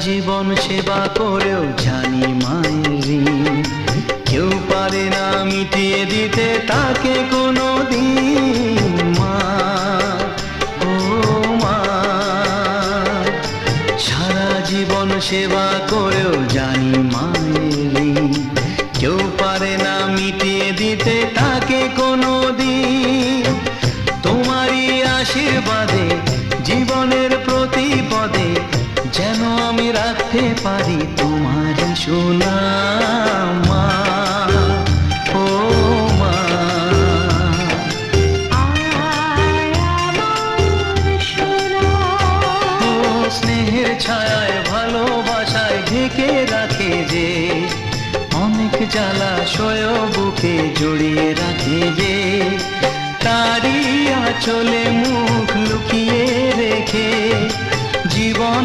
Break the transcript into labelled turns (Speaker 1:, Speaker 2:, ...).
Speaker 1: জীবন সেবা করেও জানি মায়ের কেউ পারে না মিটিয়ে দিতে তাকে কোনো সেবা করেও জানি মায়ের কেউ পারে না মিটিয়ে দিতে তাকে কোনো দিন তোমারই আশীর্বাদে, জীবনের প্রতি পদে যেন রাখতে পারি তোমারই সোনা মা। ও মা। স্নেহের ছায়ায় ভালোবাসায় ঢেকে রাখে যে অনেক জ্বালা সয় বুকে জড়িয়ে রাখে যে তারি আঁচলে মুখ লুকিয়ে রেখে জীবন